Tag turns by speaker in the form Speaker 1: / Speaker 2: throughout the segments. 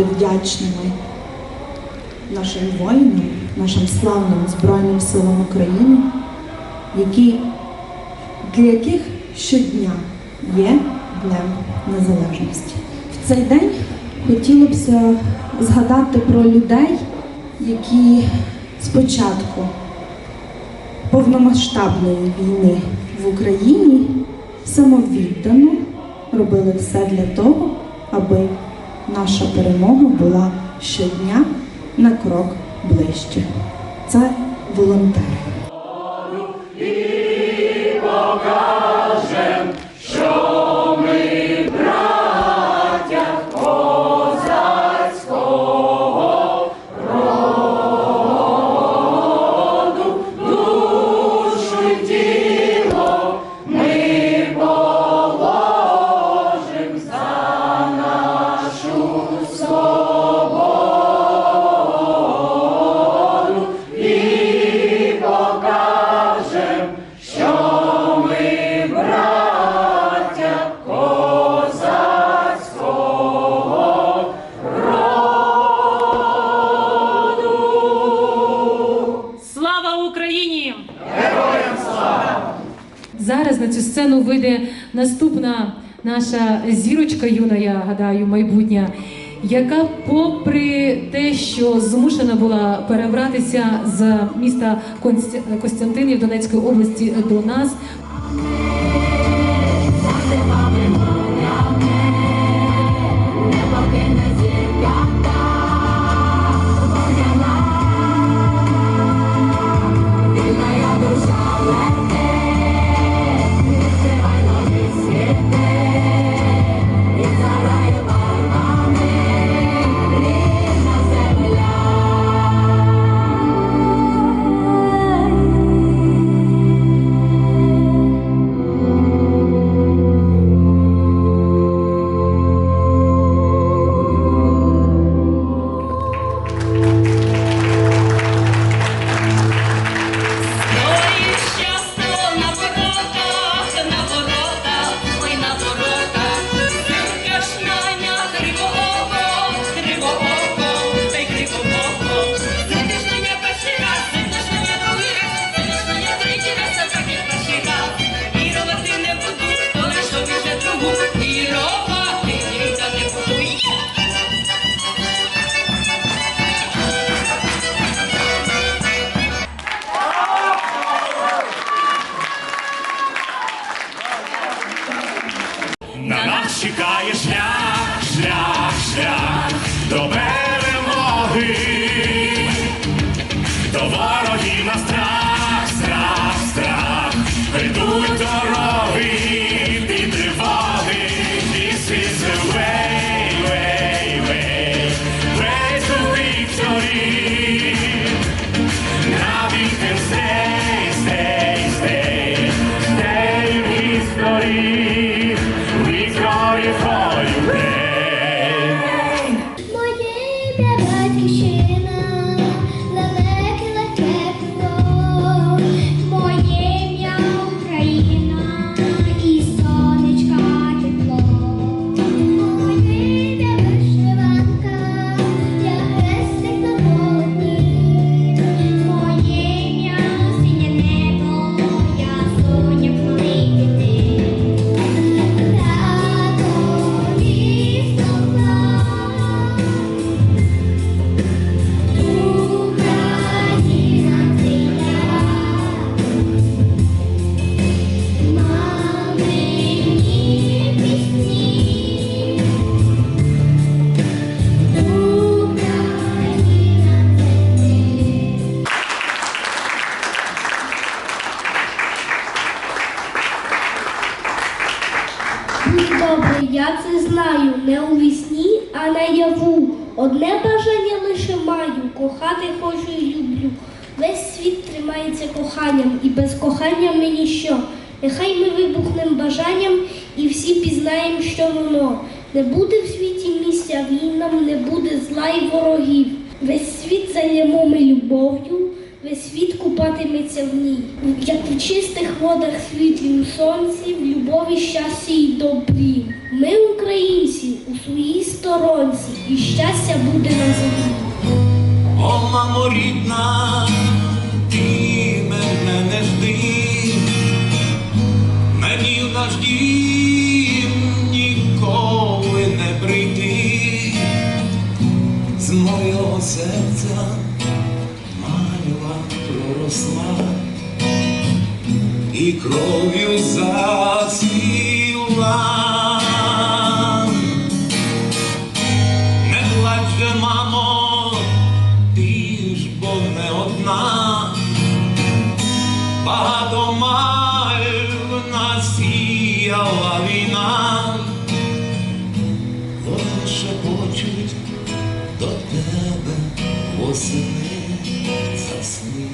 Speaker 1: бути вдячними нашим воїнам, нашим славним Збройним силам України, які, для яких щодня є Днем Незалежності. В цей день хотілося б згадати про людей, які спочатку повномасштабної війни в Україні самовіддано робили все для того, аби наша перемога була щодня на крок ближче. Це волонтери.
Speaker 2: Слава
Speaker 3: Зараз на цю сцену вийде наступна наша зірочка юна, я гадаю, майбутня, яка, попри те, що змушена була перебратися з міста Костянтинів Донецької області до нас,
Speaker 4: нас чекає шлях, шлях, шлях до перемоги,
Speaker 5: лише маю, кохати хочу і люблю. Весь світ тримається коханням, і без кохання ми ніщо. Нехай ми вибухнем бажанням і всі пізнаємо, що воно. Не буде в світі місця війнам, не буде зла й ворогів. Весь світ зайнемо ми любов'ю, весь світ купатиметься в ній, як у чистих водах світлім сонці, в любові, щасті й добрі. Ми, українці, у своїй сторонці, і щастя буде на землі.
Speaker 6: О, мамо рідна, ти мене не жди, мені в наш дім ніколи не прийти, з мого серця мальва проросла і кров'ю зацвіла. Восени засни,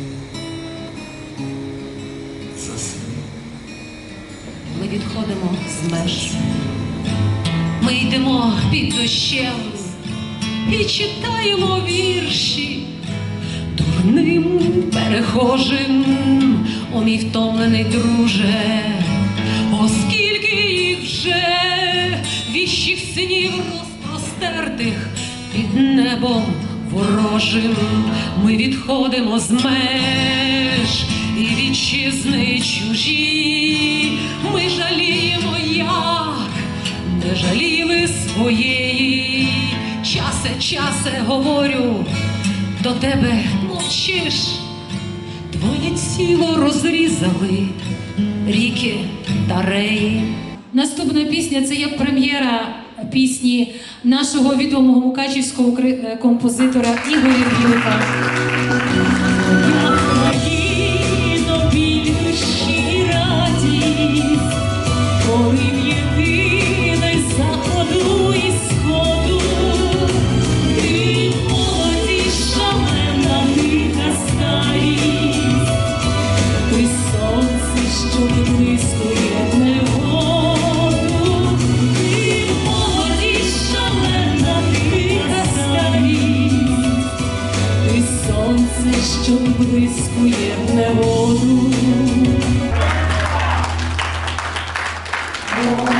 Speaker 6: засни.
Speaker 7: Ми відходимо з меж. Ми йдемо під дощем і читаємо вірші дурним перехожим, о мій втомлений друже, оскільки їх вже віщих синів розпростертих під небом ворожим, ми відходимо з меж і вітчизни чужі, ми жаліємо, як не жаліли своєї. Часе, часе говорю, до тебе мовчиш, твоє тіло розрізали ріки та реї.
Speaker 3: Наступна пісня це є прем'єра пісні нашого відомого мукачівського е, композитора Ігоря Білика.
Speaker 7: Thank you.